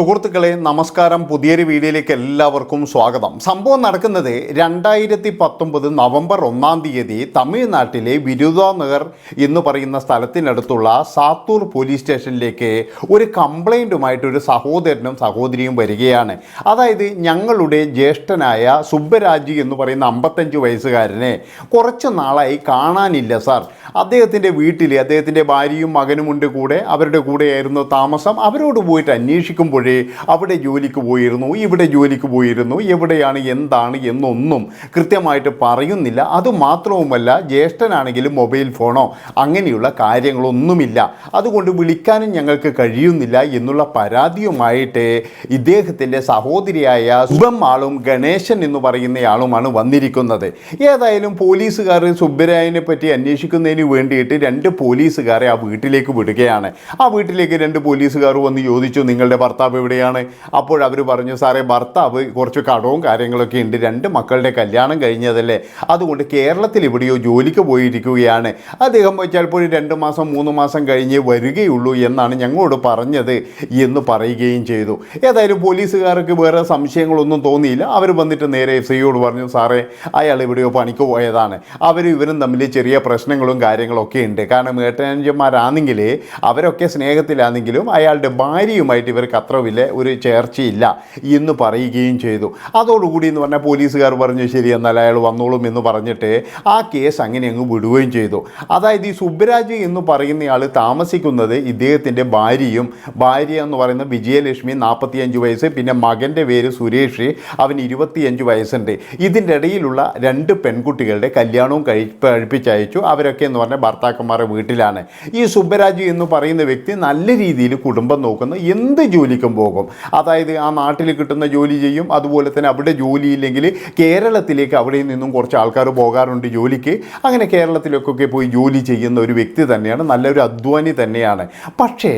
സുഹൃത്തുക്കളെ നമസ്കാരം. പുതിയൊരു വീഡിയോയിലേക്ക് എല്ലാവർക്കും സ്വാഗതം. സംഭവം നടക്കുന്നത് രണ്ടായിരത്തി പത്തൊമ്പത് നവംബർ ഒന്നാം തീയതി തമിഴ്നാട്ടിലെ വിരുദ നഗർ എന്ന് പറയുന്ന സ്ഥലത്തിനടുത്തുള്ള സാത്തൂർ പോലീസ് സ്റ്റേഷനിലേക്ക് ഒരു കംപ്ലൈന്റുമായിട്ട് ഒരു സഹോദരനും സഹോദരിയും വരികയാണ്. അതായത് ഞങ്ങളുടെ ജ്യേഷ്ഠനായ സുബ്ബരാജി എന്ന് പറയുന്ന അമ്പത്തഞ്ച് വയസ്സുകാരനെ കുറച്ച് നാളായി കാണാനില്ല സാർ. അദ്ദേഹത്തിന്റെ വീട്ടിൽ അദ്ദേഹത്തിന്റെ ഭാര്യയും മകനുമുണ്ട് കൂടെ അവരുടെ കൂടെയായിരുന്നു താമസം. അവരോട് പോയിട്ട് അന്വേഷിക്കുമ്പോഴേ അവിടെ ജോലിക്ക് പോയിരുന്നു ഇവിടെ ജോലിക്ക് പോയിരുന്നു എവിടെയാണ് എന്താണ് എന്നൊന്നും കൃത്യമായിട്ട് പറയുന്നില്ല. അതുമാത്രവുമല്ല ജ്യേഷ്ഠനാണെങ്കിലും മൊബൈൽ ഫോണോ അങ്ങനെയുള്ള കാര്യങ്ങളൊന്നുമില്ല. അതുകൊണ്ട് വിളിക്കാനും ഞങ്ങൾക്ക് കഴിയുന്നില്ല എന്നുള്ള പരാതിയുമായിട്ട് ഇദ്ദേഹത്തിന്റെ സഹോദരിയായ സുബമ്മാളും ഗണേശൻ എന്ന് പറയുന്നയാളുമാണ് വന്നിരിക്കുന്നത്. ഏതായാലും പോലീസുകാർ സുബ്ബരായനെ പറ്റി അന്വേഷിക്കുന്നതിന് വേണ്ടിയിട്ട് രണ്ട് പോലീസുകാരെ ആ വീട്ടിലേക്ക് വിടുകയാണ്. ആ വീട്ടിലേക്ക് രണ്ട് പോലീസുകാർ വന്ന് ചോദിച്ചു നിങ്ങളുടെ ഭർത്താവ് എവിടെയാണ് അപ്പോൾ അവർ പറഞ്ഞു സാറേ ഭർത്താവ് കുറച്ച് കടവും കാര്യങ്ങളൊക്കെ ഉണ്ട്. രണ്ട് മക്കളുടെ കല്യാണം കഴിഞ്ഞതല്ലേ. അതുകൊണ്ട് കേരളത്തിൽ എവിടെയോ ജോലിക്ക് പോയിരിക്കുകയാണ്. അദ്ദേഹം ചിലപ്പോൾ രണ്ട് മാസം മൂന്ന് മാസം കഴിഞ്ഞ് വരികയുള്ളൂ എന്നാണ് ഞങ്ങളോട് പറഞ്ഞത് എന്ന് പറയുകയും ചെയ്തു. ഏതായാലും പോലീസുകാർക്ക് വേറെ സംശയങ്ങളൊന്നും തോന്നിയില്ല. അവർ വന്നിട്ട് നേരെ എഫ് സിയോട് പറഞ്ഞു സാറേ അയാൾ എവിടെയോ പണിക്ക് പോയതാണ്. അവരും ഇവരും തമ്മിൽ ചെറിയ പ്രശ്നങ്ങളും കാര്യങ്ങളൊക്കെ ഉണ്ട്. കാരണം ഏട്ടനഞ്ചന്മാരാണെങ്കിൽ അവരൊക്കെ സ്നേഹത്തിലാണെങ്കിലും അയാളുടെ ഭാര്യയുമായിട്ട് ഇവർക്ക് അത്ര വലിയ ഒരു ചേർച്ചയില്ല എന്ന് പറയുകയും ചെയ്തു. അതോടുകൂടി എന്ന് പറഞ്ഞാൽ പോലീസുകാർ പറഞ്ഞു ശരി എന്നാൽ അയാൾ വന്നോളും എന്ന് പറഞ്ഞിട്ട് ആ കേസ് അങ്ങനെ അങ്ങ് വിടുകയും ചെയ്തു. അതായത് ഈ സുബ്രാജ് എന്ന് പറയുന്നയാൾ താമസിക്കുന്നത് ഇദ്ദേഹത്തിന്റെ ഭാര്യയും ഭാര്യ എന്ന് പറയുന്ന വിജയലക്ഷ്മി നാൽപ്പത്തിയഞ്ച് വയസ്സ് പിന്നെ മകന്റെ പേര് സുരേഷ് അവൻ ഇരുപത്തിയഞ്ച് വയസ്സുണ്ട്. ഇതിന്റെ ഇടയിലുള്ള രണ്ട് പെൺകുട്ടികളുടെ കല്യാണവും കഴി കഴിപ്പിച്ചയച്ചു. അവരൊക്കെ എന്ന് പറഞ്ഞാൽ ഭർത്താക്കന്മാരുടെ വീട്ടിലാണ്. ഈ സുബ്ബരാജ് എന്ന് പറയുന്ന വ്യക്തി നല്ല രീതിയിൽ കുടുംബം നോക്കുന്ന. എന്ത് ജോലിക്കും പോകും. അതായത് ആ നാട്ടിൽ കിട്ടുന്ന ജോലി ചെയ്യും. അതുപോലെ തന്നെ അവിടെ ജോലിയില്ലെങ്കിൽ കേരളത്തിലേക്ക് അവിടെ നിന്നും കുറച്ച് ആൾക്കാർ പോകാറുണ്ട് ജോലിക്ക്. അങ്ങനെ കേരളത്തിലേക്കൊക്കെ പോയി ജോലി ചെയ്യുന്ന ഒരു വ്യക്തി തന്നെയാണ്. നല്ലൊരു അധ്വാനി തന്നെയാണ്. പക്ഷേ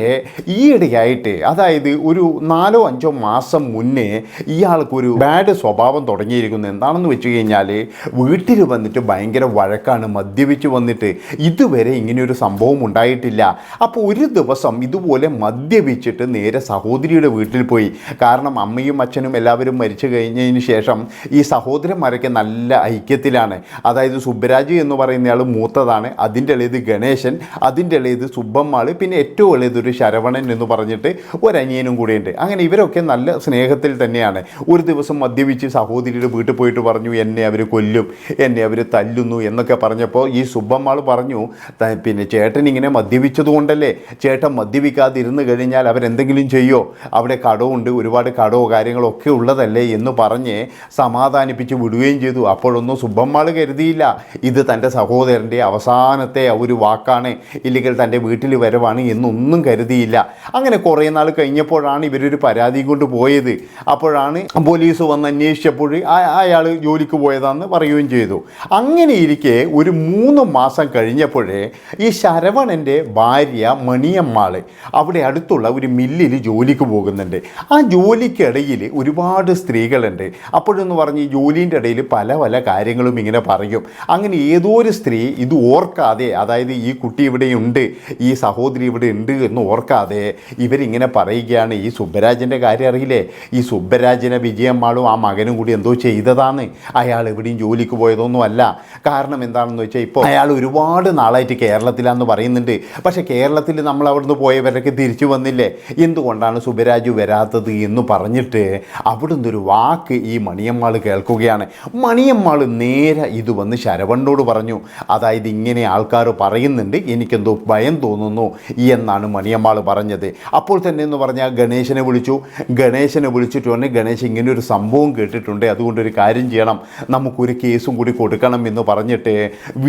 ഈയിടെയായിട്ട് അതായത് ഒരു നാലോ അഞ്ചോ മാസം മുന്നേ ഇയാൾക്കൊരു ബാഡ് സ്വഭാവം തുടങ്ങിയിരിക്കുന്നത് എന്താണെന്ന് വെച്ച് കഴിഞ്ഞാൽ വീട്ടിൽ വന്നിട്ട് ഭയങ്കര വഴക്കാണ്. മദ്യപിച്ച് വന്നിട്ട് ഇതുവരെ ഇങ്ങനെയൊരു സംഭവം ഉണ്ടായിട്ടില്ല. അപ്പോൾ ഒരു ദിവസം ഇതുപോലെ മദ്യപിച്ചിട്ട് നേരെ സഹോദരിയുടെ വീട്ടിൽ പോയി. കാരണം അമ്മയും അച്ഛനും എല്ലാവരും മരിച്ചു കഴിഞ്ഞതിന് ശേഷം ഈ സഹോദരന്മാരൊക്കെ നല്ല ഐക്യത്തിലാണ്. അതായത് സുബ്രാജ് എന്ന് പറയുന്നയാൾ മൂത്തതാണ് അതിന്റെ ഇളയത് ഗണേശൻ അതിന്റെ ഇളയത് സുബ്ബമ്മാൾ പിന്നെ ഏറ്റവും ഇളയത് ഒരു ശരവണൻ എന്ന് പറഞ്ഞിട്ട് ഒരനിയനും കൂടിയുണ്ട്. അങ്ങനെ ഇവരൊക്കെ നല്ല സ്നേഹത്തിൽ തന്നെയാണ്. ഒരു ദിവസം മദ്യപിച്ച് സഹോദരിയുടെ വീട്ടിൽ പോയിട്ട് പറഞ്ഞു എന്നെ അവർ കൊല്ലും എന്നെ അവർ തല്ലുന്നു എന്നൊക്കെ പറഞ്ഞപ്പോൾ ഈ സുബ്ബമ്മാൾ പറഞ്ഞു പിന്നെ ചേട്ടൻ ഇങ്ങനെ മദ്യപിച്ചതുകൊണ്ടല്ലേ? ചേട്ടൻ മദ്യപിക്കാതിരുന്ന് കഴിഞ്ഞാൽ അവരെന്തെങ്കിലും ചെയ്യോ? അവിടെ കടവുണ്ട് ഒരുപാട് കടവോ കാര്യങ്ങളോ ഒക്കെ ഉള്ളതല്ലേ എന്ന് പറഞ്ഞ് സമാധാനിപ്പിച്ച് വിടുകയും ചെയ്തു. അപ്പോഴൊന്നും സുബ്ബമ്മാൾ കരുതിയില്ല. ഇത് തന്റെ സഹോദരന്റെ അവസാനത്തെ ഒരു വാക്കാണ്. ഇല്ലെങ്കിൽ തന്റെ വീട്ടിൽ വരവാണ് എന്നൊന്നും കരുതിയില്ല. അങ്ങനെ കുറേ നാൾ കഴിഞ്ഞപ്പോഴാണ് ഇവരൊരു പരാതി കൊണ്ട് പോയത്. അപ്പോഴാണ് പോലീസ് വന്ന് അന്വേഷിച്ചപ്പോൾ അയാൾ ജോലിക്ക് പോയതാണെന്ന് പറയുകയും ചെയ്തു. അങ്ങനെ ഇരിക്കെ ഒരു മൂന്ന് മാസം കഴിഞ്ഞപ്പോഴേ ഈ ശരവണന്റെ ഭാര്യ മണിയമ്മാൾ അവിടെ അടുത്തുള്ള ഒരു മില്ലിൽ ജോലിക്ക് പോകുന്നുണ്ട്. ആ ജോലിക്കിടയിൽ ഒരുപാട് സ്ത്രീകളുണ്ട്. അപ്പോഴെന്ന് പറഞ്ഞ് ജോലീന്റെ ഇടയിൽ പല പല കാര്യങ്ങളും ഇങ്ങനെ പറയും. അങ്ങനെ ഏതോ ഒരു സ്ത്രീ ഇത് ഓർക്കാതെ അതായത് ഈ കുട്ടി ഇവിടെയുണ്ട് ഈ സഹോദരി ഇവിടെ ഉണ്ട് എന്ന് ഓർക്കാതെ ഇവരിങ്ങനെ പറയുകയാണ്. ഈ സുബ്ബരാജന്റെ കാര്യം അറിയില്ലേ? ഈ സുബ്ബരാജനെ വിജയമ്മാളും ആ മകനും കൂടി എന്തോ ചെയ്തതാണ്. അയാൾ എവിടെയും ജോലിക്ക് പോയതൊന്നും അല്ല. കാരണം എന്താണെന്ന് വെച്ചാൽ ഇപ്പോൾ അയാൾ ഒരുപാട് നാളായിട്ട് കേരളത്തിലാണെന്ന് പറയുന്നുണ്ട്. പക്ഷേ കേരളത്തിൽ നമ്മൾ അവിടുന്ന് പോയവരൊക്കെ തിരിച്ചു വന്നില്ലേ? എന്തുകൊണ്ടാണ് സുബരാജു വരാത്തത് എന്ന് പറഞ്ഞിട്ട് അവിടുന്ന് ഒരു വാക്ക് ഈ മണിയമ്മാൾ കേൾക്കുകയാണ്. മണിയമ്മാൾ നേരെ ഇത് വന്ന് ശരവണ്ണോട് പറഞ്ഞു അതായത് ഇങ്ങനെ ആൾക്കാർ പറയുന്നുണ്ട് എനിക്കെന്തോ ഭയം തോന്നുന്നു എന്നാണ് മണിയമ്മാൾ പറഞ്ഞത്. അപ്പോൾ തന്നെ എന്ന് പറഞ്ഞാൽ ഗണേശനെ വിളിച്ചു. ഗണേശനെ വിളിച്ചിട്ട് പറഞ്ഞു ഗണേശ് ഇങ്ങനെ ഒരു സംഭവം കേട്ടിട്ടുണ്ട്. അതുകൊണ്ട് ഒരു കാര്യം ചെയ്യണം നമുക്കൊരു കേസും കൂടി കൊടുക്കണം എന്ന് പറഞ്ഞിട്ട്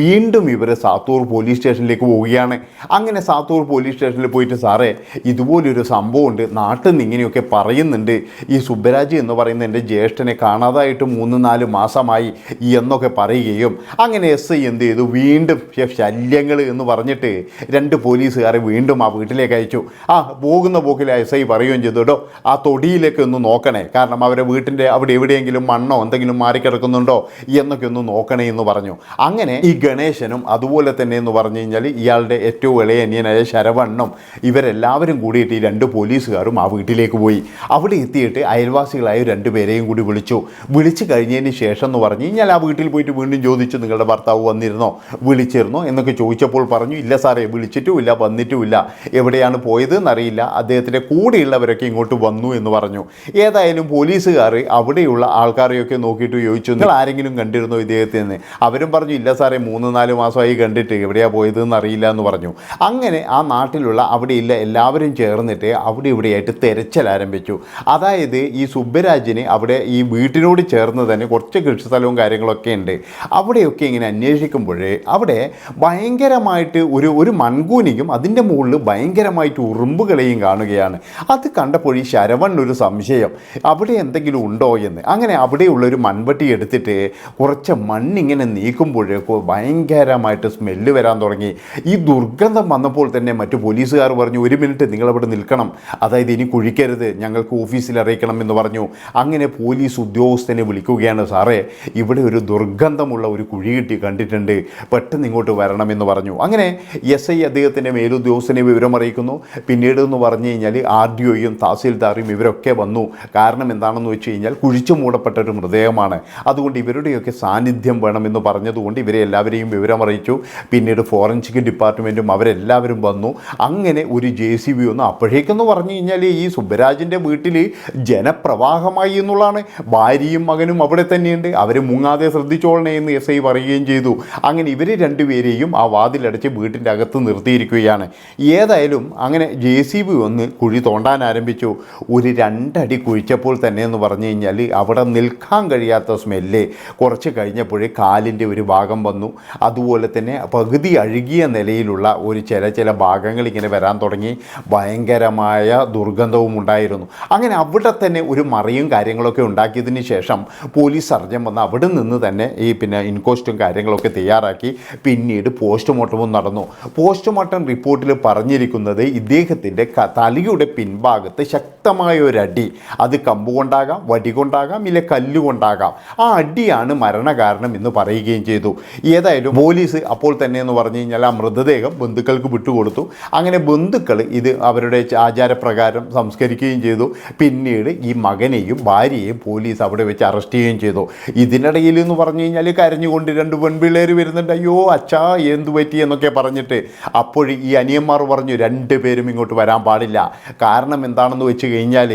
വീണ്ടും ഇവർ സാത്തൂർ പോലീസ് സ്റ്റേഷനിലേക്ക് പോവുകയാണ്. അങ്ങനെ സാത്തൂർ പോലീസ് സ്റ്റേഷനിൽ പോയിട്ട് സാറേ ഇതുപോലൊരു സംഭവമുണ്ട്. നാട്ടിൽ നിന്ന് ഇങ്ങനെയൊക്കെ പറയുന്നുണ്ട്. ഈ സുബ്ബരാജ് എന്ന് പറയുന്ന എന്റെ ജ്യേഷ്ഠനെ കാണാതായിട്ട് മൂന്ന് നാല് മാസമായി എന്നൊക്കെ പറയുകയും അങ്ങനെ എസ് ഐ എന്ത് ചെയ്തു? വീണ്ടും "ശ്ശെ, ശല്യങ്ങൾ എന്ന് പറഞ്ഞിട്ട് രണ്ട് പോലീസുകാരെ വീണ്ടും ആ വീട്ടിലേക്ക് അയച്ചു. ആ പോകുന്ന പോക്കിൽ എസ് ഐ പറയുകയും ചെയ്തു. കേട്ടോ ആ തൊടിയിലേക്ക് ഒന്ന് നോക്കണേ. കാരണം അവരെ വീട്ടിന്റെ അവിടെ എവിടെയെങ്കിലും മണ്ണോ എന്തെങ്കിലും മാറിക്കിടക്കുന്നുണ്ടോ എന്നൊക്കെ ഒന്ന് നോക്കണേ എന്ന് പറഞ്ഞു. അങ്ങനെ ഈ ഗണേശനും അതുപോലെ തന്നെ എന്ന് പറഞ്ഞു കഴിഞ്ഞാൽ ഇയാളുടെ ഏറ്റവും ഇളയ അനിയനായ ശരവണ്ണും ഇവരെല്ലാവരും കൂടിയിട്ട് ഈ രണ്ട് പോലീസുകാരും ആ വീട്ടിലേക്ക് പോയി. അവിടെ എത്തിയിട്ട് അയൽവാസികളായ രണ്ടുപേരെയും കൂടി വിളിച്ചു. വിളിച്ചു കഴിഞ്ഞതിന് ശേഷം എന്ന് പറഞ്ഞു കഴിഞ്ഞാൽ ആ വീട്ടിൽ പോയിട്ട് വീണ്ടും ചോദിച്ചു നിങ്ങളുടെ ഭർത്താവ് വന്നിരുന്നോ? വിളിച്ചിരുന്നോ എന്നൊക്കെ ചോദിച്ചപ്പോൾ പറഞ്ഞു ഇല്ല സാറേ വിളിച്ചിട്ടുമില്ല വന്നിട്ടുമില്ല. എവിടെയാണ് പോയത് എന്നറിയില്ല അദ്ദേഹത്തിന്റെ കൂടെയുള്ളവരൊക്കെ ഇങ്ങോട്ട് വന്നു എന്ന് പറഞ്ഞു. ഏതായാലും പോലീസുകാർ അവിടെയുള്ള ആൾക്കാരെയൊക്കെ നോക്കിയിട്ട് ചോദിച്ചു നിങ്ങൾ ആരെങ്കിലും കണ്ടിരുന്നോ ഇദ്ദേഹത്തിന് അവരും പറഞ്ഞു ഇല്ല സാറേ മൂന്ന് നാല് മാസമായി കണ്ടിട്ട് എവിടെയാണ് പോയത് എന്നറിയില്ല എന്ന് പറഞ്ഞു. അങ്ങനെ ആ നാട്ടിലുള്ള അവിടെയില്ല എല്ലാവരും ചേർന്നിട്ട് അവിടെ ഇവിടെയായിട്ട് തെരച്ചിൽ ആരംഭിച്ചു. അതായത് ഈ സുബ്ബരാജിന് അവിടെ ഈ വീട്ടിനോട് ചേർന്ന് തന്നെ കുറച്ച് കൃഷിസ്ഥലവും കാര്യങ്ങളൊക്കെ ഉണ്ട്. അവിടെയൊക്കെ ഇങ്ങനെ അന്വേഷിക്കുമ്പോൾ അവിടെ ഭയങ്കരമായിട്ട് ഒരു ഒരു മൺകൂനിയും അതിന്റെ മുകളിൽ ഭയങ്കരമായിട്ട് ഉറുമ്പുകളെയും കാണുകയാണ്. അത് കണ്ടപ്പോൾ ഈ ശരവണ്ണൊരു സംശയം. അവിടെ എന്തെങ്കിലും ഉണ്ടോ എന്ന്. അങ്ങനെ അവിടെയുള്ളൊരു മൺവട്ടി എടുത്തിട്ട് കുറച്ച് മണ്ണിങ്ങനെ നീക്കുമ്പോൾ ഭയങ്കരമായിട്ട് സ്മെല്ല് വരാൻ തുടങ്ങി. ഈ ദുർഗന്ധം വന്നപ്പോൾ തന്നെ മറ്റു പോലീസുകാർ പറഞ്ഞു ഒരു മിനിറ്റ് നിങ്ങളവിടെ നിൽക്കണം. അതായത് ഇനി കുഴിക്കരുത് ഞങ്ങൾക്ക് ഓഫീസിൽ അറിയിക്കണം എന്ന് പറഞ്ഞു. അങ്ങനെ പോലീസ് ഉദ്യോഗസ്ഥനെ വിളിക്കുകയാണ്. സാറേ ഇവിടെ ഒരു ദുർഗന്ധമുള്ള ഒരു കുഴി കിട്ടി കണ്ടിട്ടുണ്ട്. പെട്ടെന്ന് ഇങ്ങോട്ട് വരണമെന്ന് പറഞ്ഞു. അങ്ങനെ എസ് ഐ അദ്ദേഹത്തിന്റെ മേലുദ്യോഗസ്ഥനെ വിവരം അറിയിക്കുന്നു. പിന്നീട് എന്ന് പറഞ്ഞു കഴിഞ്ഞാൽ ആർ ഡി ഒയും തഹസീൽദാറും ഇവരൊക്കെ വന്നു. കാരണം എന്താണെന്ന് വെച്ച് കഴിഞ്ഞാൽ കുഴിച്ചു മൂടപ്പെട്ട ഒരു മൃതദേഹമാണ്. അതുകൊണ്ട് ഇവരുടെയൊക്കെ സാന്നിധ്യം വേണമെന്ന് പറഞ്ഞതുകൊണ്ട് ഇവരെ എല്ലാവരെയും വിവരം അറിയിച്ചു. പിന്നീട് ഫോറൻസിക് ഡിപ്പാർട്ട്മെന്റും അവരെല്ലാവരും വന്നു. അങ്ങനെ ഒരു ജെ സി ബി ഒന്ന് അപ്പോഴേക്കെന്ന് പറഞ്ഞു കഴിഞ്ഞാൽ ഈ സുബ്ബരാജിന്റെ വീട്ടിൽ ജനപ്രവാഹമായി എന്നുള്ളതാണ്. ഭാര്യയും മകനും അവിടെ തന്നെയുണ്ട്. അവർ മുങ്ങാതെ ശ്രദ്ധിച്ചോളണേ എന്ന് എസ് ഐ പറയുകയും ചെയ്തു. അങ്ങനെ ഇവർ രണ്ടുപേരെയും ആ വാതിലടച്ച് വീട്ടിന്റെ അകത്ത് നിർത്തിയിരിക്കുകയാണ്. ഏതായാലും അങ്ങനെ ജെ സി ബി വന്ന് കുഴി തോണ്ടാൻ ആരംഭിച്ചു. ഒരു രണ്ടടി കുഴിച്ചപ്പോൾ തന്നെ എന്ന് പറഞ്ഞു കഴിഞ്ഞാൽ അവിടെ നിൽക്കാൻ കഴിയാത്ത സ്മെല്ല്. കുറച്ച് കഴിഞ്ഞപ്പോഴേ കാലിന്റെ ഒരു ഭാഗം വന്നു. അതുപോലെ തന്നെ പകുതി അഴുകിയ നിലയിലുള്ള ഒരു ചില ചില ഭാഗങ്ങൾ ഇങ്ങനെ വരാൻ തുടങ്ങി. ഭയങ്കരമായ ദുർഗന്ധവും ഉണ്ടായിരുന്നു. അങ്ങനെ അവിടെ തന്നെ ഒരു മറിയും കാര്യങ്ങളൊക്കെ ഉണ്ടാക്കിയതിന് ശേഷം പോലീസ് സർജൻ വന്ന് അവിടെ നിന്ന് തന്നെ ഈ പിന്നെ ഇൻക്വസ്റ്റും കാര്യങ്ങളൊക്കെ തയ്യാറാക്കി പിന്നീട് പോസ്റ്റ്മോർട്ടവും നടന്നു. പോസ്റ്റ്മോർട്ടം റിപ്പോർട്ടിൽ പറഞ്ഞിരിക്കുന്നത് ഇദ്ദേഹത്തിന്റെ തലയുടെ പിൻഭാഗത്ത് ശക്തമായ ഒരു അടി അത് കമ്പ് കൊണ്ടാകാം വടി കൊണ്ടാകാം ഇല്ല കല്ലുകൊണ്ടാകാം. ആ അടിയാണ് മരണകാരണം എന്ന് പറയുകയും ചെയ്തു. ഏതായാലും പോലീസ് അപ്പോൾ തന്നെ എന്ന് പറഞ്ഞു കഴിഞ്ഞാൽ ആ മൃതദേഹം ബന്ധുക്കൾക്ക് വിട്ടുകൊടുത്തു. അങ്ങനെ ബന്ധുക്കൾ ഇത് അവരുടെ ആചാരപ്രകാരം സംസ്കരിക്കുകയും ചെയ്തു. പിന്നീട് ഈ മകനെയും ഭാര്യയെയും പോലീസ് അവിടെ വെച്ച് അറസ്റ്റ് ചെയ്യുകയും ചെയ്തു. ഇതിനിടയിൽ എന്ന് പറഞ്ഞു കഴിഞ്ഞാൽ കരഞ്ഞുകൊണ്ട് രണ്ട് പെൺപിള്ളേർ വരുന്നുണ്ട്. അയ്യോ അച്ഛാ എന്തു പറ്റി എന്നൊക്കെ പറഞ്ഞിട്ട്. അപ്പോൾ ഈ അനിയന്മാർ പറഞ്ഞു രണ്ട് പേരും ഇങ്ങോട്ട് വരാൻ പാടില്ല. കാരണം എന്താണെന്ന് വെച്ച് കഴിഞ്ഞാൽ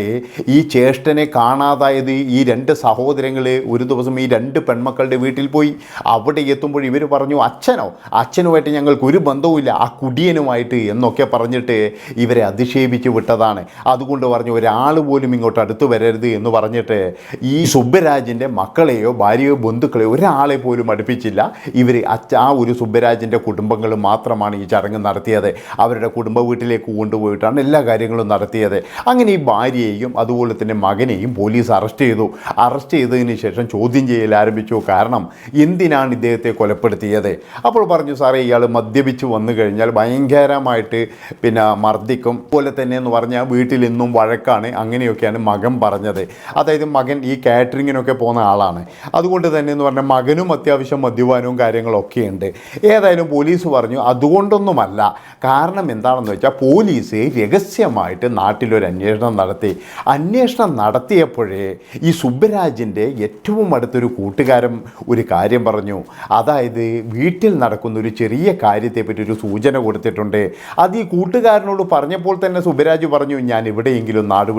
ഈ ചേഷ്ടനെ കാണാതായത് ഈ രണ്ട് സഹോദരങ്ങൾ ഒരു ദിവസം ഈ രണ്ട് പെൺമക്കളുടെ വീട്ടിൽ പോയി. അവിടെ എത്തുമ്പോൾ ഇവർ പറഞ്ഞു അച്ഛനോ? അച്ഛനുമായിട്ട് ഞങ്ങൾക്ക് ഒരു ബന്ധവുമില്ല. ആ കുടിയനുമായിട്ട് എന്നൊക്കെ പറഞ്ഞിട്ട് ഇവരെ അധിക്ഷേപിച്ച് വിട്ടതാണ്. അതുകൊണ്ട് പറഞ്ഞു ഒരാൾ പോലും ഇങ്ങോട്ട് അടുത്ത് വരരുത് എന്ന് പറഞ്ഞിട്ട് ഈ സുബ്ബരാജിന്റെ മക്കളെയോ ഭാര്യയോ ബന്ധുക്കളെയോ ഒരാളെ പോലും അടുപ്പിച്ചില്ല. ഇവർ അച്ഛ ആ ഒരു സുബ്ബരാജിന്റെ കുടുംബങ്ങൾ മാത്രമാണ് ഈ ചടങ്ങ് നടത്തിയത്. അവരുടെ കുടുംബ വീട്ടിലേക്ക് കൊണ്ടുപോയിട്ടാണ് എല്ലാ കാര്യങ്ങളും നടത്തിയത്. അങ്ങനെ ഈ ഭാര്യയെയും അതുപോലെ തന്നെ മകനെയും പോലീസ് അറസ്റ്റ് ചെയ്തു. അറസ്റ്റ് ചെയ്തതിന് ശേഷം ചോദ്യം ചെയ്യൽ ആരംഭിച്ചു. കാരണം എന്തിനാണ് ഇദ്ദേഹത്തെ കൊലപ്പെടുത്തിയത്? അപ്പോൾ പറഞ്ഞു സാറേ ഇയാൾ മദ്യപിച്ച് വന്നു കഴിഞ്ഞാൽ ഭയങ്കരമായിട്ട് പിന്നെ മർദ്ദിക്കും. പോലെ തന്നെ എന്ന് പറഞ്ഞാൽ വീട്ടിൽ ഇന്നും വഴക്കാണ്. അങ്ങനെയൊക്കെയാണ് മകൻ പറഞ്ഞത്. അതായത് മകൻ ഈ കാറ്ററിങ്ങിനൊക്കെ പോകുന്ന ആളാണ്. അതുകൊണ്ട് തന്നെ എന്ന് പറഞ്ഞാൽ മകനും അത്യാവശ്യം മദ്യപാനവും കാര്യങ്ങളൊക്കെ ഉണ്ട് ഏതായാലും പോലീസ് പറഞ്ഞു അതുകൊണ്ടൊന്നുമല്ല. കാരണം എന്താണെന്ന് വെച്ചാൽ പോലീസ് രഹസ്യമായിട്ട് നാട്ടിലൊരു അന്വേഷണം നടത്തി. അന്വേഷണം നടത്തിയപ്പോഴേ ഈ സുബ്ബരാജിന്റെ ഏറ്റവും അടുത്തൊരു കൂട്ടുകാരൻ ഒരു കാര്യം പറഞ്ഞു. അതായത് വീട്ടിൽ നടക്കുന്ന ഒരു ചെറിയ കാര്യത്തെപ്പറ്റി ഒരു സൂചന കൊടുത്തിട്ടുണ്ട്. അത് ഈ കൂട്ടുകാരനോട് പറഞ്ഞപ്പോൾ തന്നെ സുബരാജ് പറഞ്ഞു ഞാൻ എവിടെയെങ്കിലും നാട്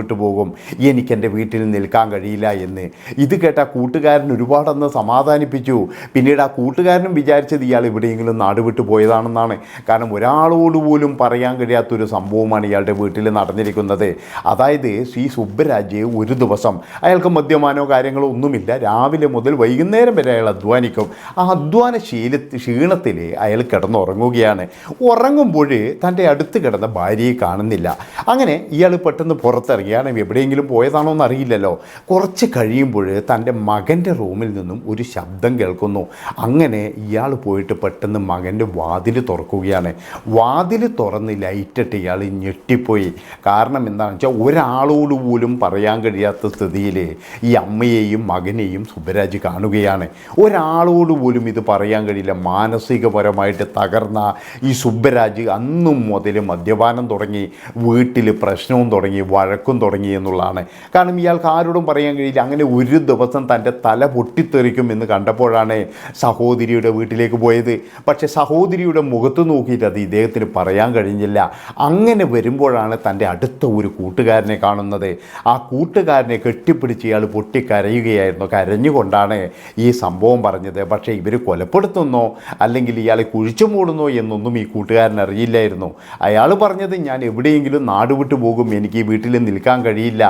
എനിക്ക് എന്റെ വീട്ടിൽ നിൽക്കാൻ കഴിയില്ല എന്ന്. ഇത് കേട്ട കൂട്ടുകാരൻ ഒരുപാടന്ന് സമാധാനിപ്പിച്ചു. പിന്നീട് ആ കൂട്ടുകാരനും വിചാരിച്ചത് ഇയാൾ എവിടെയെങ്കിലും നാട് വിട്ടു പോയതാണെന്നാണ്. കാരണം ഒരാളോട് പോലും പറയാൻ കഴിയാത്തൊരു സംഭവമാണ് ഇയാളുടെ വീട്ടിൽ നടന്നിരിക്കുന്നത്. അതായത് ശ്രീ സുബ്ബരാജ് ഒരു ദിവസം അയാൾക്ക് മദ്യമാനോ കാര്യങ്ങളോ ഒന്നുമില്ല. രാവിലെ മുതൽ വൈകുന്നേരം വരെ അയാൾ അധ്വാനിക്കും. ആ അധ്വാന ശീല ക്ഷീണത്തിൽ അയാൾ കിടന്നുറങ്ങുകയാണ്. ഉറങ്ങുമ്പോൾ തന്റെ അടുത്ത് കിടന്ന ഭാര്യയെ കാണുന്നില്ല. അങ്ങനെ ഇയാൾ പെട്ടെന്ന് പുറത്തിറങ്ങിയാണ് എവിടെയെങ്കിലും പോയതാണോ എന്ന് അറിയില്ലല്ലോ കുറച്ച് കഴിയുമ്പോൾ തന്റെ മകന്റെ റൂമിൽ നിന്നും ഒരു ശബ്ദം കേൾക്കുന്നു. അങ്ങനെ ഇയാൾ പോയിട്ട് പെട്ടെന്ന് മകന്റെ വാതിൽ തുറക്കുകയാണ്. വാതിൽ തുറന്ന് ലൈറ്റിട്ട് ഇയാൾ ഞെട്ടിപ്പോയി. കാരണം എന്താണെന്ന് വെച്ചാൽ ഒരാളോട് പോലും പറയാൻ കഴിയാത്ത സ്ഥിതിയിൽ ഈ അമ്മയെയും മകനെയും സുബരാജ് കാണുകയാണ്. ഒരാളോട് പോലും ഇത് പറയാൻ കഴിയില്ല. മാനസികപരമായിട്ട് തകർന്ന ഈ സുബ്ബരാജ് അന്നും മുതൽ മദ്യപാനം തുടങ്ങി. വീട്ടിൽ പ്രശ്നവും തുടങ്ങി വഴക്കും തുടങ്ങി എന്നുള്ളതാണ്. കാരണം ഇയാൾക്ക് ആരോടും പറയാൻ കഴിയില്ല. അങ്ങനെ ഒരു ദിവസം തന്റെ തല പൊട്ടിത്തെറിക്കും എന്ന് കണ്ടപ്പോഴാണ് സഹോദരിയുടെ വീട്ടിലേക്ക് പോയത്. പക്ഷേ സഹോദരിയുടെ മുഖത്ത് നോക്കിയിട്ട് അത് ഇദ്ദേഹത്തിന് പറയാൻ കഴിഞ്ഞില്ല. അങ്ങനെ വരുമ്പോഴാണ് തന്റെ അടുത്ത ഒരു കൂട്ടുകാരനെ കാണുന്നത്. ആ കൂട്ടുകാരനെ കെട്ടിപ്പിടിച്ച് ഇയാൾ പൊട്ടിക്കരയുകയായിരുന്നു. കരഞ്ഞുകൊണ്ടാണ് ഈ സംഭവം പറഞ്ഞത്. പക്ഷേ ഇവർ കൊലപ്പെടുത്തുന്നോ അല്ലെങ്കിൽ ഇയാളെ കുഴിച്ചു മൂടുന്നോ എന്നൊന്നും ഈ കൂട്ടുകാരൻ അറിയില്ലായിരുന്നു അയാൾ പറഞ്ഞത് ഞാൻ എവിടെയെങ്കിലും നാടുവിട്ടു പോകും. ഈ വീട്ടിൽ നിൽക്കാൻ കഴിയില്ല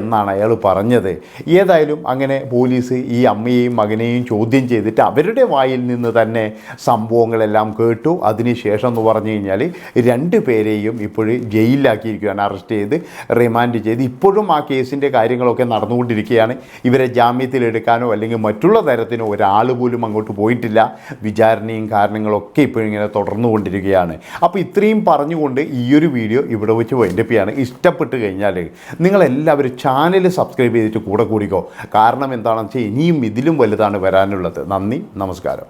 എന്നാണ് അയാൾ പറഞ്ഞത്. ഏതായാലും അങ്ങനെ പോലീസ് ഈ അമ്മയെയും മകനെയും ചോദ്യം ചെയ്തിട്ട് അവരുടെ വായിൽ നിന്ന് തന്നെ സംഭവങ്ങളെല്ലാം കേട്ടു. അതിനുശേഷം എന്ന് പറഞ്ഞു കഴിഞ്ഞാൽ രണ്ട് പേരെയും ഇപ്പോഴും ജയിലിലാക്കിയിരിക്കുകയാണ് അറസ്റ്റ് ചെയ്ത് റിമാൻഡ് ചെയ്ത്. ഇപ്പോഴും ആ കേസിന്റെ കാര്യങ്ങളൊക്കെ നടന്നുകൊണ്ടിരിക്കുകയാണ്. ഇവരെ ജാമ്യത്തിലെടുക്കാനോ അല്ലെങ്കിൽ മറ്റുള്ള തരത്തിനോ ഒരാൾ പോലും അങ്ങോട്ട് പോയിട്ടില്ല. വിചാരണയും കാരണങ്ങളൊക്കെ ഇപ്പോഴും ഇങ്ങനെ തുടർന്നുകൊണ്ടിരിക്കുകയാണ്. അപ്പോൾ ഇത്രയും പറഞ്ഞുകൊണ്ട് ഈ ഒരു വീഡിയോ ഇവിടെ വെച്ച് വൈൻഡപ്പിയാണ് ഇഷ്ടപ്പെട്ട് കഴിഞ്ഞാൽ നിങ്ങളെല്ലാവരും ചാനൽ സബ്സ്ക്രൈബ് ചെയ്തിട്ട് കൂടെ കൂടിക്കോ. കാരണം എന്താണെന്ന് വെച്ചാൽ ഇനിയും ഇതിലും വലുതാണ് വരാനുള്ളത്. നന്ദി നമസ്കാരം.